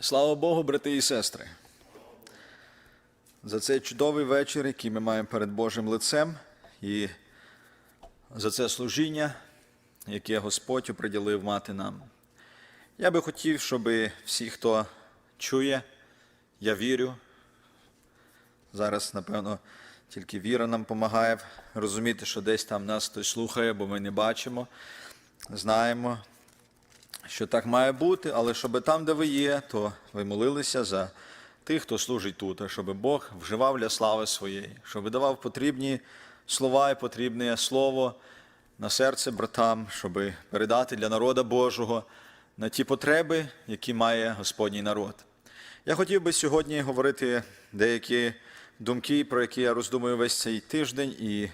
Слава Богу, брати і сестри, за цей чудовий вечір, який ми маємо перед Божим лицем, і за це служіння, яке Господь оприділив мати нам. Я би хотів, щоб всі, хто чує, я вірю. Зараз, напевно, тільки віра нам допомагає розуміти, що десь там нас хтось слухає, бо ми не бачимо, знаємо, що так має бути, але щоб там, де ви є, то ви молилися за тих, хто служить тут, а щоб Бог вживав для слави своєї, щоб давав потрібні слова і потрібне слово на серце братам, щоб передати для народа Божого на ті потреби, які має Господній народ. Я хотів би сьогодні говорити деякі думки, про які я роздумую весь цей тиждень, і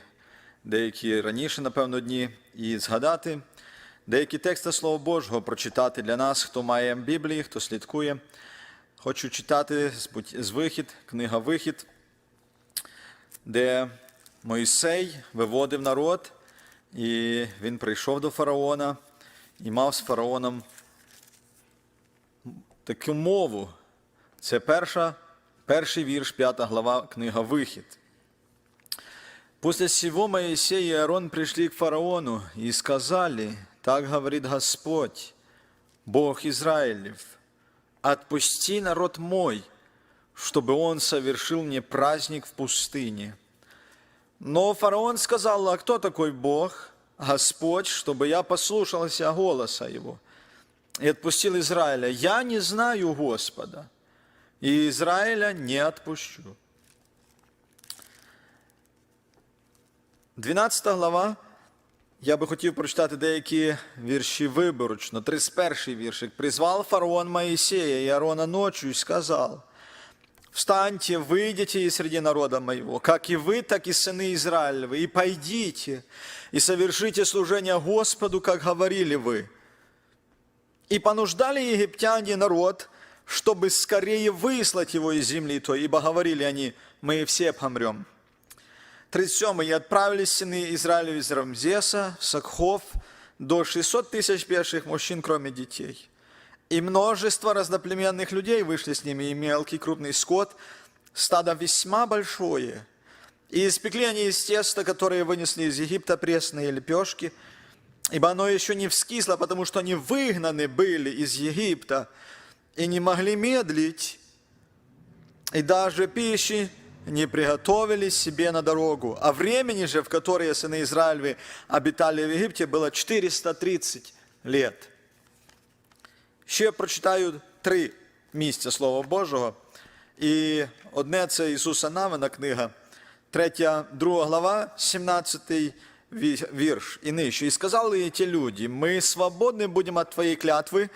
деякі раніше, напевно, дні, і згадати деякі тексти Слова Божого прочитати для нас, хто має Біблії, хто слідкує. Хочу читати з вихід, книга Вихід, де Моїсей виводив народ, і він прийшов до фараона і мав з фараоном таку мову. Це перша, перший вірш, п'ята глава, книга Вихід. После сего Моисей и Аарон пришли к фараону и сказали, так говорит Господь, Бог Израилев, отпусти народ мой, чтобы он совершил мне праздник в пустыне. Но фараон сказал, а кто такой Бог, Господь, чтобы я послушался голоса его? И отпустил Израиля. Я не знаю Господа, и Израиля не отпущу. 12 глава. Я би хотів прочитати деякі вірші виборочно. 31 віршик. «Призвал фараон Моисея и Аарона ночью и сказал, Встаньте, выйдите из среди народа моего, как и вы, так и сыны Израилевы, и пойдите, и совершите служение Господу, как говорили вы. И понуждали египтяне народ, чтобы скорее выслать его из земли той, ибо говорили они, мы все помрем. 37. И отправились сыны Израилю из Рамзеса, Сакхов, до 600 тысяч пеших мужчин, кроме детей. И множество разноплеменных людей вышли с ними, и мелкий, крупный скот, стадо весьма большое. И испекли они из теста, которые вынесли из Египта, пресные лепешки, ибо оно еще не вскисло, потому что они выгнаны были из Египта, и не могли медлить, и даже пищи не приготовили себе на дорогу. А времени же, в которое сыны Израилевы обитали в Египте, было 430 лет. Ще прочитаю три місця Слова Божого. І одне це Ісуса Навина книга, третя, друга глава, 17 ві- вірш і нижче. І сказали їй ті люди, ми свободны будем от твоей клятвы,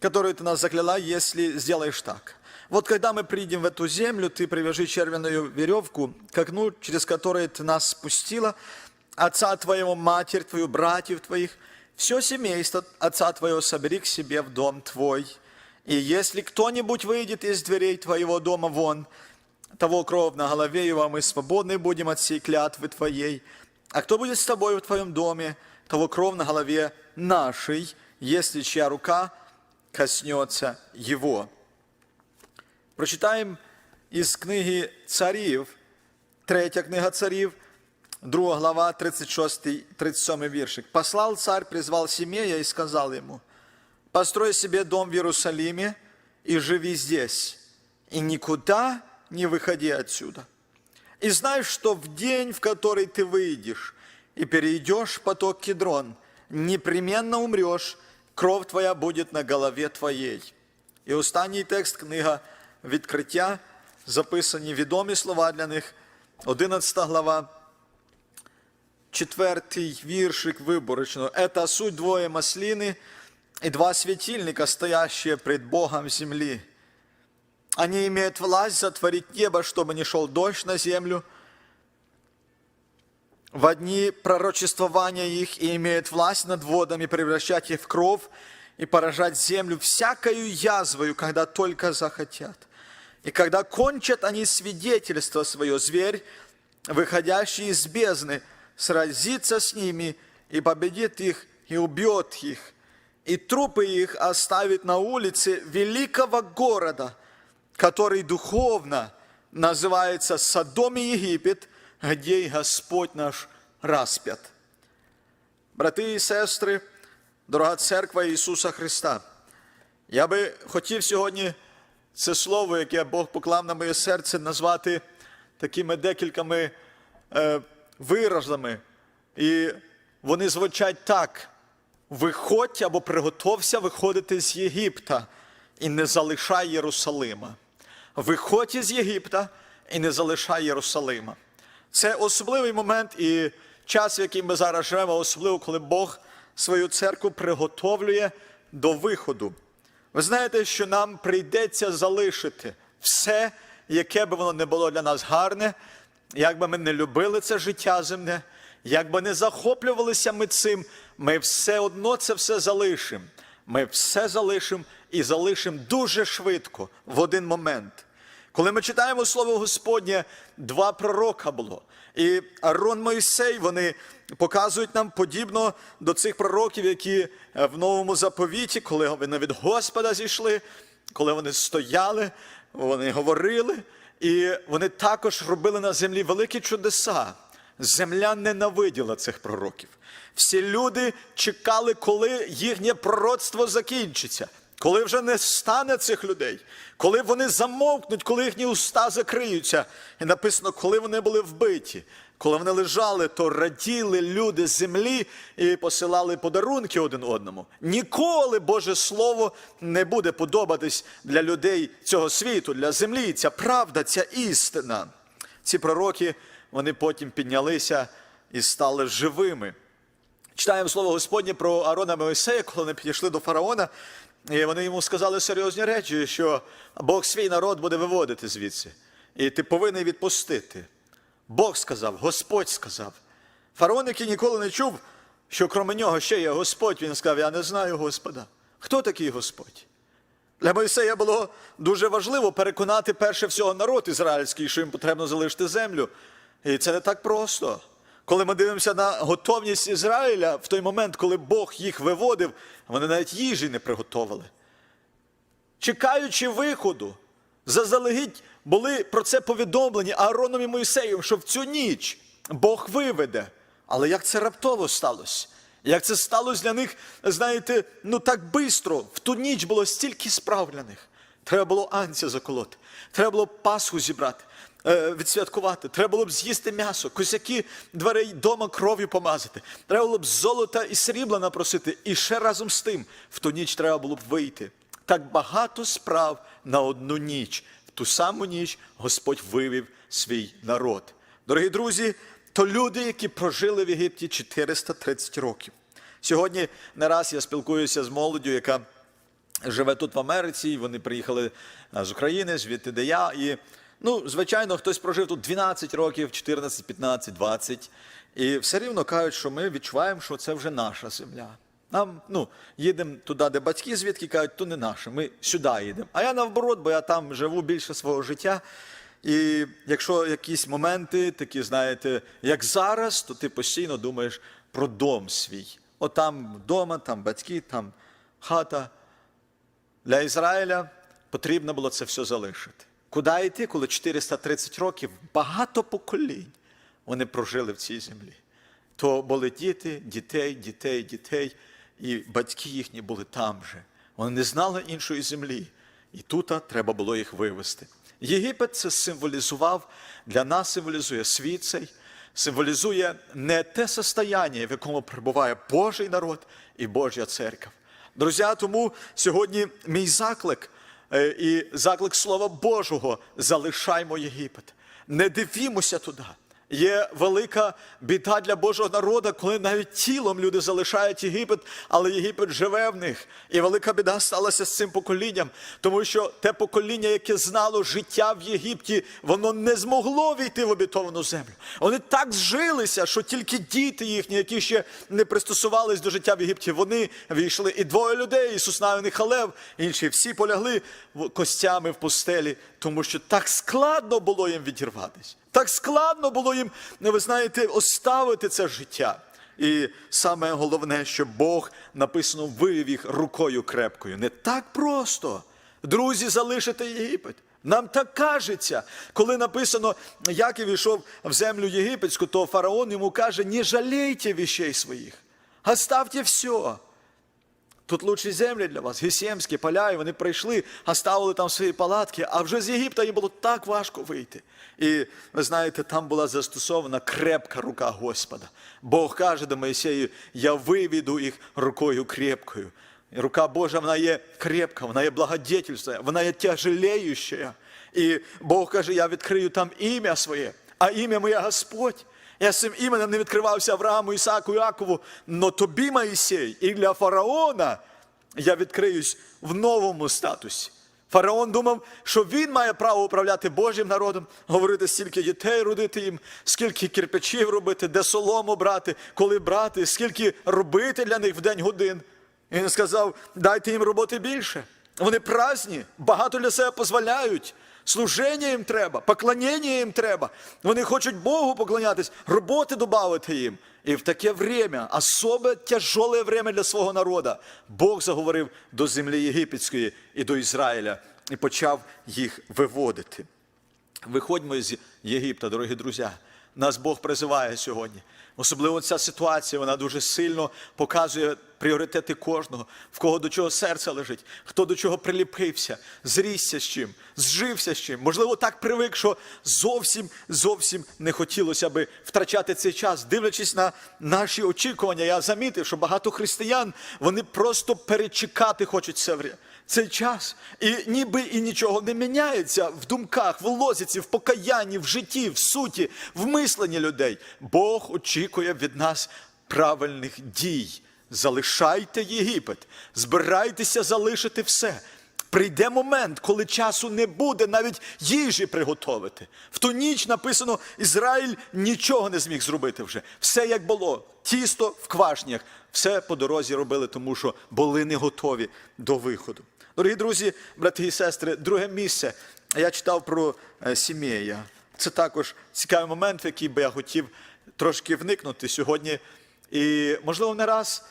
которую ты нас закляла, если сделаешь так. Вот когда мы придем в эту землю, ты привяжи червяную веревку к окну, через которое ты нас спустила, отца твоего, матерь твою, братьев твоих, все семейство отца твоего собери к себе в дом твой. И если кто-нибудь выйдет из дверей твоего дома вон, того кровь на голове его, мы свободны будем от всей клятвы твоей. А кто будет с тобой в твоем доме, того кровь на голове нашей, если чья рука коснется его. Прочитаємо із книги Царів, третя книга царів, друга глава, 36, 37 віршик. Послал царь, призвал Симея и сказал ему, построй себе дом в Иерусалиме и живи здесь, и никуда не выходи отсюда. И знай, что в день, в который ты выйдешь и перейдешь поток Кедрон, непременно умрешь, кровь твоя будет на голове твоей. І останній текст, книга Відкриття, записані відомі слова для них, 11 глава, четвертий віршик виборочно. Это суть двоє маслины и два светильника, стоящие пред Богом земли. Они имеют власть затворить небо, чтобы не шел дождь на землю. В одни пророчествования их и имеют власть над водами, превращать их в кровь и поражать землю всякою язвою, когда только захотят. И когда кончат они свидетельство свое, зверь, выходящий из бездны, сразится с ними и победит их, и убьет их. и трупы их оставить на улице великого города, который духовно называется Содом и Египет, где и Господь наш распят. Брати і сестри, дорога церква Ісуса Христа, я би хотів сьогодні це слово, яке Бог поклав на моє серце, назвати такими декількома е, виразами. І вони звучать так: виходь або приготовся виходити з Єгипта і не залишай Єрусалима. Виходь із Єгипта і не залишай Єрусалима. Це особливий момент і час, в який ми зараз живемо, особливо коли Бог свою церкву приготовлює до виходу. Ви знаєте, що нам прийдеться залишити все, яке би воно не було для нас гарне, як би ми не любили це життя земне, як би не захоплювалися ми цим, ми все одно це все залишимо. Ми все залишимо і залишимо дуже швидко, в один момент. Коли ми читаємо Слово Господнє, два пророка було. І Арон Моїсей, вони показують нам подібно до цих пророків, які е, в новому заповіті, коли вони від Господа зійшли, коли вони стояли, вони говорили, і вони також робили на землі великі чудеса. Земля ненавиділа цих пророків. Всі люди чекали, коли їхнє пророцтво закінчиться, коли вже не стане цих людей, коли вони замовкнуть, коли їхні уста закриються. І написано, коли вони були вбиті, коли вони лежали, то раділи люди землі і посилали подарунки один одному. Ніколи Боже Слово не буде подобатись для людей цього світу, для землі. Ця правда, ця істина. Ці пророки вони потім піднялися і стали живими. Читаємо слово Господнє про Арона Моїсея, коли вони підійшли до фараона, і вони йому сказали серйозні речі, що Бог свій народ буде виводити звідси, і ти повинен відпустити. Бог сказав, Господь сказав. Фараон, який ніколи не чув, що крім нього ще є Господь, він сказав: Я не знаю Господа. Хто такий Господь? Для Мойсея було дуже важливо переконати перше всього народ ізраїльський, що їм потрібно залишити землю. І це не так просто. Коли ми дивимося на готовність Ізраїля в той момент, коли Бог їх виводив, вони навіть їжі не приготовили. Чекаючи виходу, заздалегідь були про це повідомлені Аароном і Моїсеєм, що в цю ніч Бог виведе. Але як це раптово сталося? Як це сталося для них, знаєте, ну так бистро, в ту ніч було стільки справ для них. Треба було анця заколоти, треба було Пасху зібрати, відсвяткувати, треба було б з'їсти м'ясо, косяки дверей дома кров'ю помазати, треба було б золота і срібла напросити. І ще разом з тим, в ту ніч треба було б вийти. Так багато справ на одну ніч. В ту саму ніч Господь вивів свій народ. Дорогі друзі, то люди, які прожили в Єгипті 430 років. Сьогодні не раз я спілкуюся з молоддю, яка живе тут в Америці, і вони приїхали з України, звідти де я. І, ну, звичайно, хтось прожив тут 12 років, 14, 15, 20. І все рівно кажуть, що ми відчуваємо, що це вже наша земля. Нам ну, їдемо туди, де батьки, звідки кажуть, то не наше, ми сюди їдемо. А я наоборот, бо я там живу більше свого життя. І якщо якісь моменти, такі, знаєте, як зараз, то ти постійно думаєш про дом свій. От там вдома, там батьки, там хата. Для Ізраїля потрібно було це все залишити. Куди йти, коли 430 років багато поколінь вони прожили в цій землі. То були діти, дітей, дітей, дітей, і батьки їхні були там же. Вони не знали іншої землі. І тут треба було їх вивезти. Єгипет це символізував, для нас символізує світ цей, символізує не те состояння, в якому перебуває Божий народ і Божа церква. Друзі, тому сьогодні мій заклик і заклик Слова Божого залишаймо Єгипет. Не дивімося туди. Є велика біда для Божого народу, коли навіть тілом люди залишають Єгипет, але Єгипет живе в них. І велика біда сталася з цим поколінням, тому що те покоління, яке знало життя в Єгипті, воно не змогло війти в обітовану землю. Вони так зжилися, що тільки діти їхні, які ще не пристосувались до життя в Єгипті, вони війшли. І двоє людей, Ісус Навин і Халев, інші всі полягли костями в пустелі, тому що так складно було їм відірватися. Так складно було їм, ви знаєте, оставити це життя. І саме головне, що Бог написано вивів їх рукою крепкою. Не так просто. Друзі, залишити Єгипет. Нам так кажеться, коли написано, Яків ішов в землю єгипетську, то фараон йому каже: не жалійте вещей своїх, оставте все. Тут лучші землі для вас, Гесємські поля, і вони прийшли, оставили там свої палатки, а вже з Єгипта їм було так важко вийти. І ви знаєте, там була застосована крепка рука Господа. Бог каже до Моїсею, я виведу їх рукою крепкою. Рука Божа, вона є крепка, вона є благодетельства, вона є тяжелеющая. І Бог каже, я відкрию там ім'я своє, а ім'я моє Господь. Я цим іменем не відкривався Аврааму, Ісаку, Якову, но тобі, Моїсей, і для фараона я відкриюсь в новому статусі. Фараон думав, що він має право управляти Божим народом, говорити, скільки дітей родити їм, скільки кирпичів робити, де солому брати, коли брати, скільки робити для них в день годин. І він сказав: дайте їм роботи більше. Вони праздні, багато для себе дозволяють. Служення їм треба, поклонення їм треба. Вони хочуть Богу поклонятись, роботи додати їм. І в таке время, особе тяжеле время для свого народу, Бог заговорив до землі єгипетської і до Ізраїля і почав їх виводити. Виходьмо з Єгипта, дорогі друзі. Нас Бог призиває сьогодні. Особливо ця ситуація, вона дуже сильно показує пріоритети кожного, в кого до чого серце лежить, хто до чого приліпився, зрісся з чим, зжився з чим. Можливо, так привик, що зовсім зовсім не хотілося би втрачати цей час. Дивлячись на наші очікування, я замітив, що багато християн вони просто перечекати хочуть це цей час. І ніби і нічого не міняється в думках, в лозіці, в покаянні, в житті, в суті, в мисленні людей. Бог очікує від нас правильних дій. Залишайте Єгипет, збирайтеся залишити все. Прийде момент, коли часу не буде навіть їжі приготовити. В ту ніч написано, Ізраїль нічого не зміг зробити вже. Все як було, тісто в квашнях. Все по дорозі робили, тому що були не готові до виходу. Дорогі друзі, брати і сестри, друге місце. Я читав про е, Сімея. Це також цікавий момент, в який би я хотів трошки вникнути сьогодні. І, можливо, не раз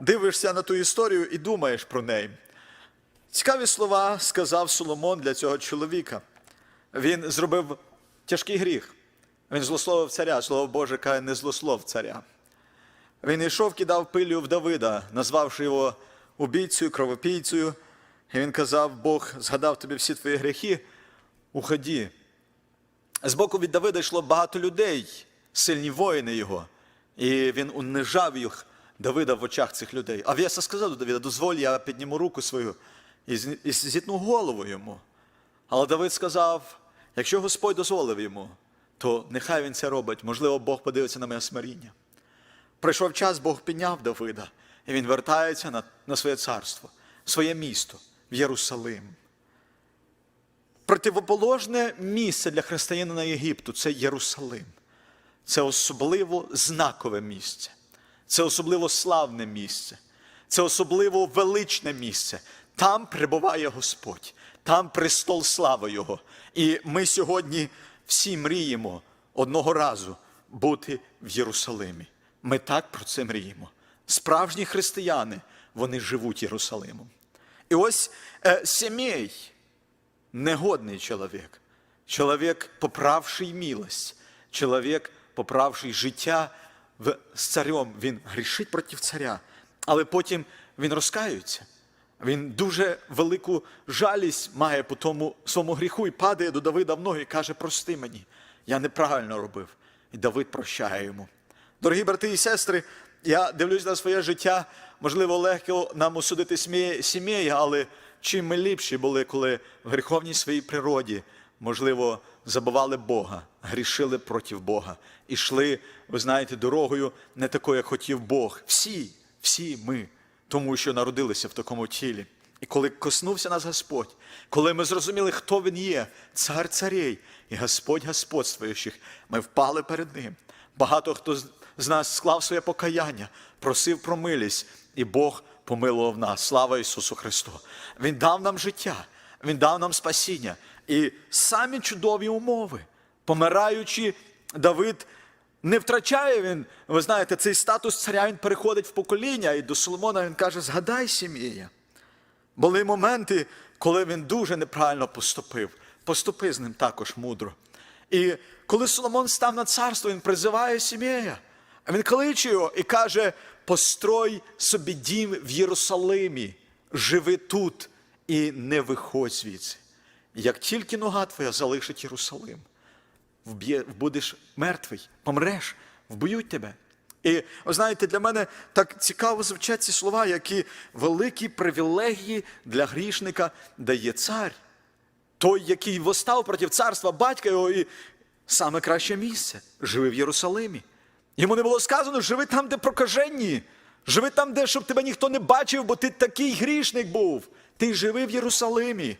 дивишся на ту історію і думаєш про неї. Цікаві слова сказав Соломон для цього чоловіка. Він зробив тяжкий гріх. Він злословив царя. Слово Боже каже, не злослов царя. Він йшов, кидав пилю в Давида, назвавши його убійцею, кровопійцею. І він казав: Бог згадав тобі всі твої гріхи, уході. Збоку від Давида йшло багато людей, сильні воїни його. І він унижав їх Давида в очах цих людей. А В'єса сказав до Давида, дозволь, я підніму руку свою і зітну голову йому. Але Давид сказав: якщо Господь дозволив йому, то нехай він це робить. Можливо, Бог подивиться на моє смиріння. Прийшов час, Бог підняв Давида, і він вертається на, на своє царство, своє місто, в Єрусалим. Противоположне місце для християнина Єгипту це Єрусалим. Це особливо знакове місце, це особливо славне місце, це особливо величне місце. Там перебуває Господь, там престол слави Його. І ми сьогодні всі мріємо одного разу бути в Єрусалимі. Ми так про це мріємо. Справжні християни, вони живуть Єрусалимом. І ось е, Семей, негодний чоловік, чоловік, поправший милость, чоловік, поправший життя в, з царем. Він грішить проти царя, але потім він розкаюється. Він дуже велику жалість має по тому своєму гріху і падає до Давида в ноги і каже: Прости мені, я неправильно робив. І Давид прощає йому. Дорогі брати і сестри, я дивлюсь на своє життя, можливо, легко нам осудити сім'ї, але чим ми ліпші були, коли в гріховній своїй природі, можливо, забували Бога, грішили проти Бога і йшли, ви знаєте, дорогою не такою, як хотів Бог. Всі, всі ми, тому що народилися в такому тілі. І коли коснувся нас Господь, коли ми зрозуміли, хто Він є, цар царей і Господь господствуючих, ми впали перед Ним. Багато хто з- нас склав своє покаяння, просив про милість, і Бог помилував нас. Слава Ісусу Христу! Він дав нам життя, Він дав нам спасіння. І самі чудові умови, помираючи, Давид не втрачає він, ви знаєте, цей статус царя він переходить в покоління. І до Соломона він каже: згадай сім'я. Були моменти, коли він дуже неправильно поступив. Поступи з ним також мудро. І коли Соломон став на царство, він призиває сім'я. А він кличе його і каже: построй собі дім в Єрусалимі, живи тут і не виходь звідси. Як тільки нога твоя залишить Єрусалим, будеш мертвий, помреш, вб'ють тебе. І знаєте, для мене так цікаво звучать ці слова, які великі привілегії для грішника дає цар. Той, який восстав проти царства батька його, і саме краще місце живи в Єрусалимі. Йому не було сказано, живи там, де прокаженні, живи там, де щоб тебе ніхто не бачив, бо ти такий грішник був. Ти живи в Єрусалимі.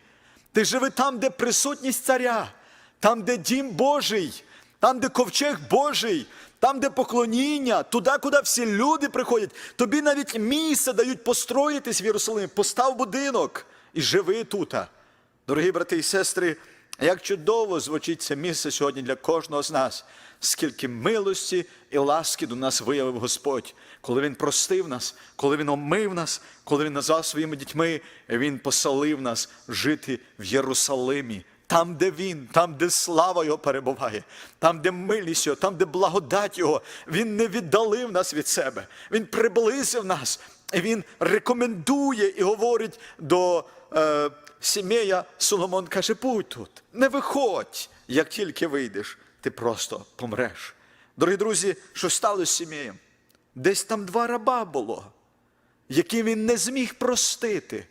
Ти живи там, де присутність царя, там, де дім Божий, там, де ковчег Божий, там, де поклоніння, туди, куди всі люди приходять. Тобі навіть місце дають построїтись в Єрусалимі. Постав будинок і живи тут. Дорогі брати і сестри, як чудово звучить це місце сьогодні для кожного з нас, скільки милості і ласки до нас виявив Господь, коли Він простив нас, коли Він омив нас, коли Він назвав своїми дітьми, Він поселив нас жити в Єрусалимі. Там, де він, там, де слава Його перебуває, там, де милість Його, там, де благодать Його, Він не віддалив нас від себе. Він приблизив нас, і Він рекомендує і говорить до е, сім'я Соломон каже, будь тут, не виходь, як тільки вийдеш, ти просто помреш. Дорогі друзі, що сталося з сім'єю? Десь там два раба було, які він не зміг простити.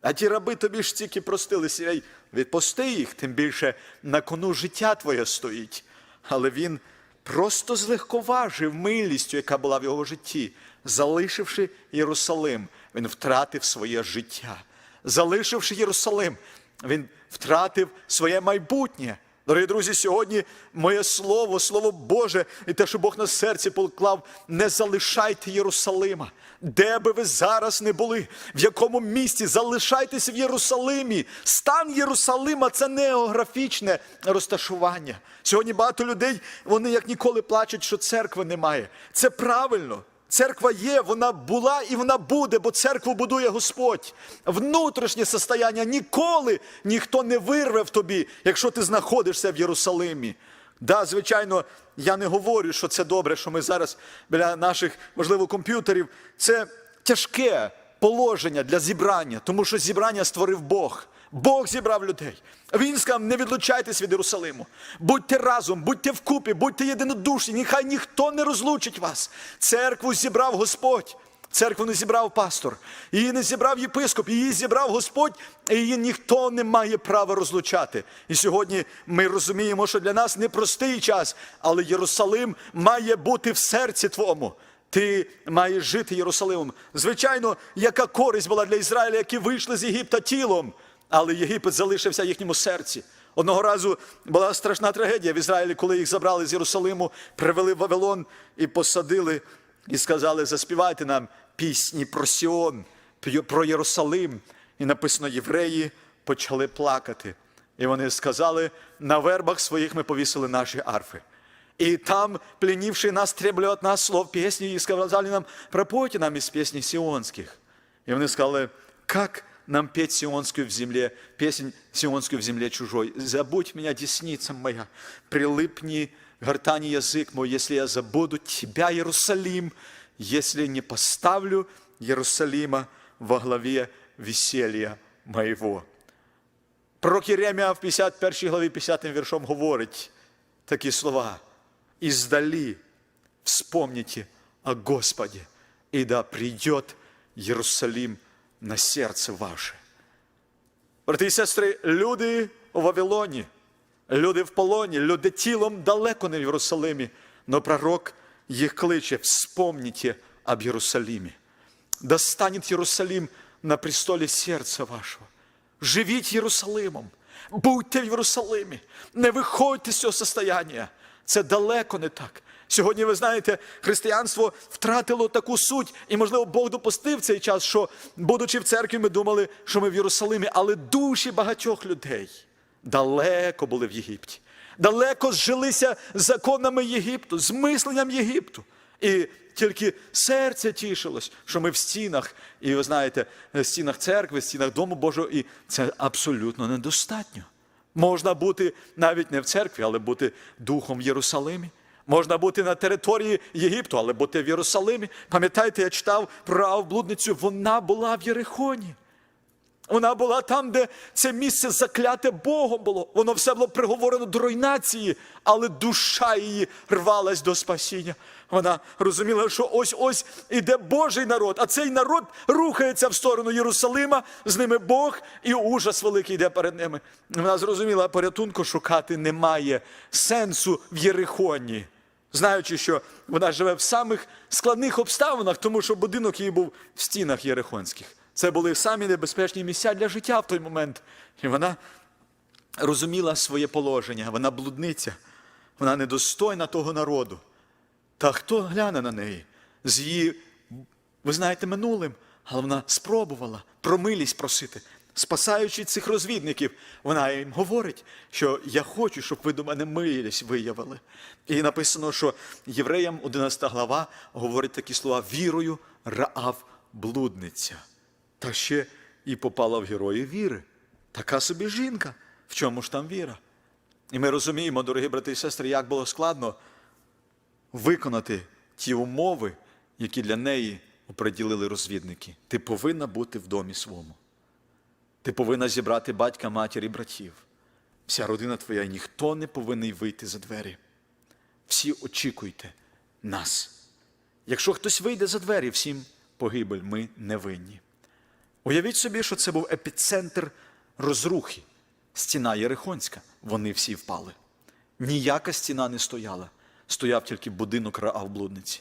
А ті раби тобі ж тільки простили сімей, відпусти їх, тим більше на кону життя твоє стоїть. Але він просто злегковажив милістю, яка була в його житті, залишивши Єрусалим, він втратив своє життя. Залишивши Єрусалим, він втратив своє майбутнє. Дорогі друзі, сьогодні моє слово, слово Боже, і те, що Бог на серці поклав, не залишайте Єрусалима. Де би ви зараз не були, в якому місті залишайтеся в Єрусалимі. Стан Єрусалима це не географічне розташування. Сьогодні багато людей, вони як ніколи плачуть, що церкви немає. Це правильно. Церква є, вона була і вона буде, бо церкву будує Господь. Внутрішнє состояння ніколи ніхто не вирве в тобі, якщо ти знаходишся в Єрусалимі. Да, звичайно, я не говорю, що це добре, що ми зараз біля наших, можливо, комп'ютерів. Це тяжке положення для зібрання, тому що зібрання створив Бог. Бог зібрав людей. Він сказав, не відлучайтесь від Єрусалиму. Будьте разом, будьте вкупі, будьте єдинодушні, нехай ніхто не розлучить вас. Церкву зібрав Господь. Церкву не зібрав пастор, її не зібрав єпископ, її зібрав Господь, і її ніхто не має права розлучати. І сьогодні ми розуміємо, що для нас непростий час, але Єрусалим має бути в серці твоєму. Ти маєш жити Єрусалимом. Звичайно, яка користь була для Ізраїля, які вийшли з Єгипта тілом, але Єгипет залишився в їхньому серці. Одного разу була страшна трагедія в Ізраїлі, коли їх забрали з Єрусалиму, привели в Вавилон і посадили, і сказали: заспівайте нам пісні про Сіон, про Єрусалим. І написано, євреї почали плакати. І вони сказали: на вербах своїх ми повісили наші арфи. И там, пленившие нас, требовали от нас слов песни и сказали нам, пропойте нам из песней сионских. И они сказали, как нам петь сионскую в земле, песнь сионскую в земле чужой. Забудь меня, десница моя, прилипни гортани язык мой, если я забуду тебя, Иерусалим, если не поставлю Иерусалима во главе веселья моего. Пророк Єремія в 51 главі 50 віршом говорить такі слова. «Издали вспомните о Господе, и да придет Єрусалим на серце ваше». Брати і сестри, люди у Вавилоні, люди в полоні, люди тілом далеко не в Єрусалимі, но пророк їх кличе, вспомните об Єрусалимі. Да станет Єрусалим на престолі серця вашого. Живіть Єрусалимом, будьте в Єрусалимі, не виходьте з цього состояння. Це далеко не так. Сьогодні, ви знаєте, християнство втратило таку суть, і, можливо, Бог допустив цей час, що, будучи в церкві, ми думали, що ми в Єрусалимі, але душі багатьох людей далеко були в Єгипті. далеко зжилися законами Єгипту, з мисленням Єгипту. І тільки серце тішилось, що ми в стінах, і ви знаєте, в стінах церкви, в стінах Дому Божого, і це абсолютно недостатньо. Можна бути навіть не в церкві, але бути духом в Єрусалимі. Можна бути на території Єгипту, але бути в Єрусалимі. Пам'ятаєте, я читав про Авблудницю, вона була в Єрихоні. Вона була там, де це місце закляте Богом було. Воно все було приговорено до руйнації, але душа її рвалась до спасіння. Вона розуміла, що ось ось іде Божий народ, а цей народ рухається в сторону Єрусалима, з ними Бог, і ужас великий йде перед ними. Вона зрозуміла, порятунку шукати немає сенсу в Єрихоні. Знаючи, що вона живе в самих складних обставинах, тому що будинок її був в стінах Єрихонських. Це були самі небезпечні місця для життя в той момент. І вона розуміла своє положення, вона блудниця, вона недостойна того народу. Та хто гляне на неї з її, ви знаєте, минулим, але вона спробувала про милість просити. Спасаючи цих розвідників, вона їм говорить, що я хочу, щоб ви до мене милість виявили. І написано, що євреям 11 глава говорить такі слова: вірою Раав блудниця. Та ще і попала в герої віри. Така собі жінка. В чому ж там віра? І ми розуміємо, дорогі брати і сестри, як було складно виконати ті умови, які для неї оприділили розвідники. Ти повинна бути в домі своєму. Ти повинна зібрати батька, матір і братів. Вся родина твоя, ніхто не повинен вийти за двері. Всі очікуйте нас. Якщо хтось вийде за двері, всім погибель, ми не винні. Уявіть собі, що це був епіцентр розрухи, стіна Єрихонська. Вони всі впали. Ніяка стіна не стояла, стояв тільки будинок Раав блудниці.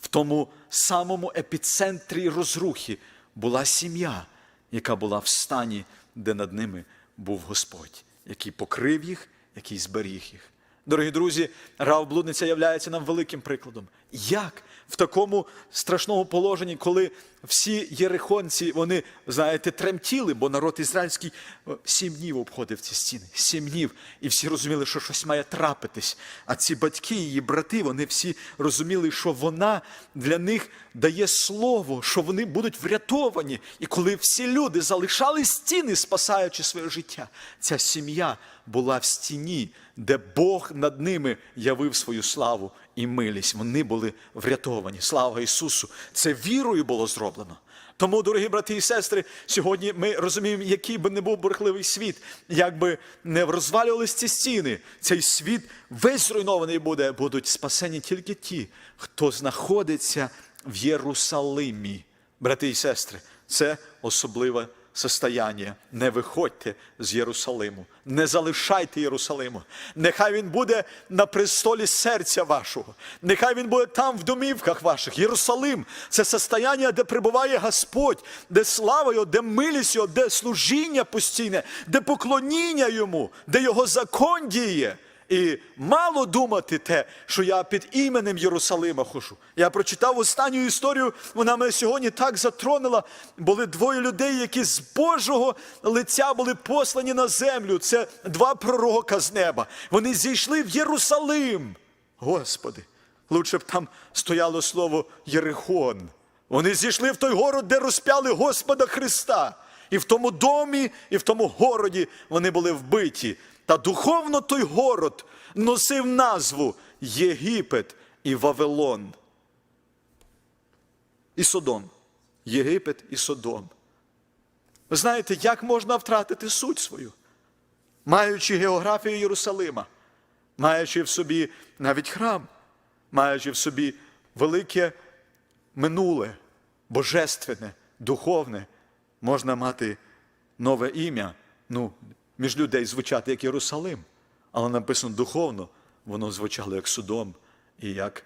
В тому самому епіцентрі розрухи була сім'я, яка була в стані, де над ними був Господь, який покрив їх, який зберіг їх. Дорогі друзі, Рав блудниця являється нам великим прикладом. Як в такому страшному положенні, коли всі єрихонці, вони, знаєте, тремтіли, бо народ ізраїльський сім днів обходив ці стіни, сім днів, і всі розуміли, що щось має трапитись. А ці батьки, її брати, вони всі розуміли, що вона для них дає слово, що вони будуть врятовані. І коли всі люди залишали стіни, спасаючи своє життя, ця сім'я була в стіні, де Бог над ними явив свою славу і милість. Вони були врятовані. Слава Ісусу! Це вірою було зроблено. Тому, дорогі брати і сестри, сьогодні ми розуміємо, який би не був бурхливий світ, як би не розвалювались ці стіни, цей світ весь зруйнований буде, будуть спасені тільки ті, хто знаходиться в Єрусалимі. Брати і сестри, це особливе состояння. Не виходьте з Єрусалиму, не залишайте Єрусалиму. Нехай він буде на престолі серця вашого. Нехай він буде там в домівках ваших. Єрусалим це состояння, де прибуває Господь, де слава Його, де милість Його, де служіння постійне, де поклоніння йому, де його закон діє. І мало думати те, що я під іменем Єрусалима хожу. Я прочитав останню історію, вона мене сьогодні так затронула. Були двоє людей, які з Божого лиця були послані на землю. Це два пророка з неба. Вони зійшли в Єрусалим. Господи, лучше б там стояло слово Єрихон. Вони зійшли в той город, де розп'яли Господа Христа. І в тому домі, і в тому городі вони були вбиті. Та духовно той город носив назву Єгипет і Вавилон. І Содом. Єгипет і Содом. Ви знаєте, як можна втратити суть свою, маючи географію Єрусалима, маючи в собі навіть храм, маючи в собі велике минуле, божественне, духовне, можна мати нове ім'я. Ну, між людей звучати як Єрусалим, але написано духовно, воно звучало як Судом і як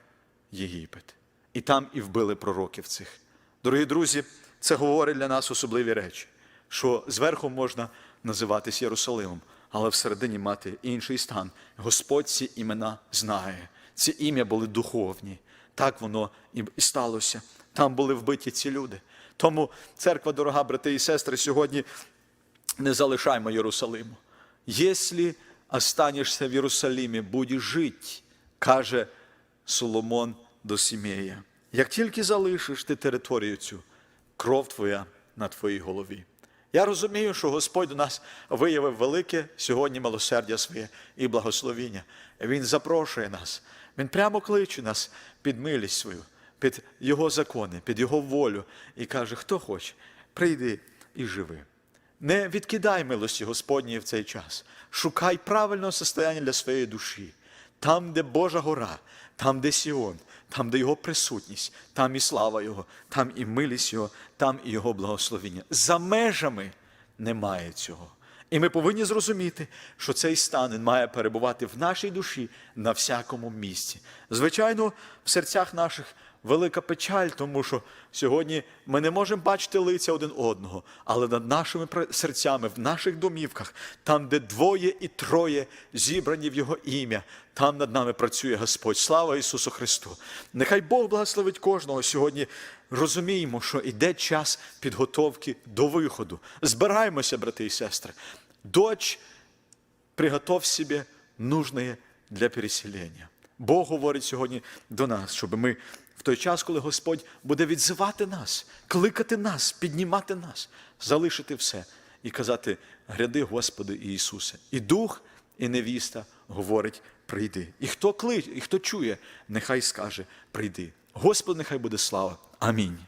Єгипет. І там і вбили пророків цих. Дорогі друзі, це говорить для нас особливі речі, що зверху можна називатись Єрусалимом, але всередині мати інший стан. Господь ці імена знає. Ці ім'я були духовні. Так воно і сталося. Там були вбиті ці люди. Тому церква, дорога брати і сестри, сьогодні не залишаймо Єрусалиму. Якщо останешься в Єрусалимі, будеш жить, каже Соломон до Сімея. Як тільки залишиш ти територію цю, кров твоя на твоїй голові. Я розумію, що Господь до нас виявив велике сьогодні милосердя своє і благословіння. Він запрошує нас, Він прямо кличе нас під милість свою, під Його закони, під Його волю і каже, хто хоче, прийди і живи. Не відкидай милості Господньої в цей час. Шукай правильного состояння для своєї душі. Там, де Божа гора, там, де Сіон, там, де Його присутність, там і слава Його, там і милість Його, там і Його благословіння. За межами немає цього. І ми повинні зрозуміти, що цей стан має перебувати в нашій душі на всякому місці. Звичайно, в серцях наших велика печаль, тому що сьогодні ми не можемо бачити лиця один одного, але над нашими серцями, в наших домівках, там, де двоє і троє зібрані в Його ім'я, там над нами працює Господь. Слава Ісусу Христу! Нехай Бог благословить кожного сьогодні. Розуміємо, що йде час підготовки до виходу. Збираємося, брати і сестри. Дочь, приготовь себе нужное для переселення. Бог говорить сьогодні до нас, щоб ми в той час, коли Господь буде відзивати нас, кликати нас, піднімати нас, залишити все і казати: гряди, Господи Ісусе. І дух, і невіста говорить: прийди. І хто клич, і хто чує, нехай скаже: прийди. Господу, нехай буде слава. Амінь.